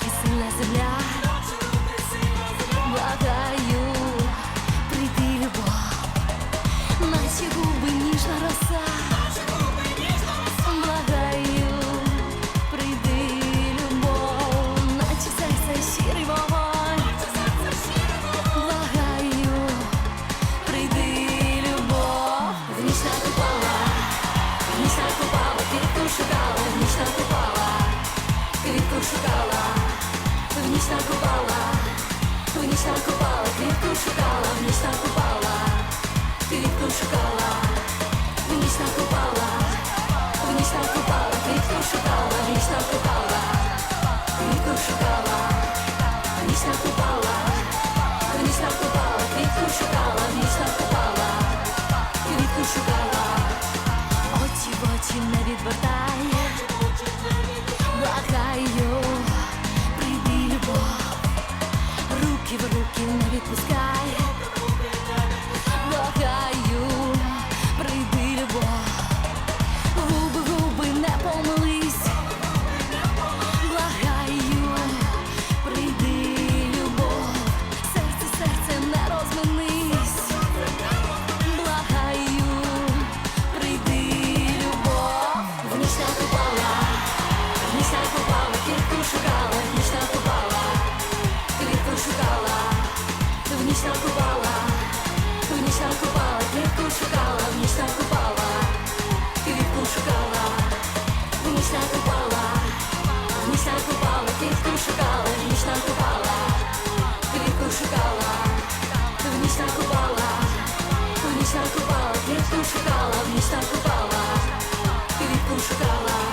kissing less and в ніч накопала, квітку шукала, в ніч накопала, квітку шукала, в ніч накопала, в ніч накопала, квітку шукала, в ніч накопала, квітку шукала, в ніч накопала, в ніч накопала, квітку шукала, в ніч накопала, квітку шукала. Очі в очі не відвертай, благаю, відпускай, Шукала, ніч накопала, квітку шукала, в ніч накопала. В ніч накопала, квітку шукала, в ніч накопала, квітку шукала.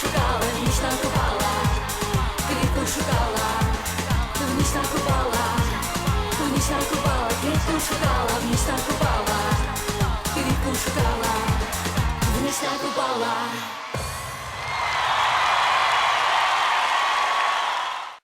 Шукала, ніч накопала, квітку шукала, в ніч накопала, в ніч накопала, квітку шукала, в ніч накопала. Квітку шукала, в ніч накопала.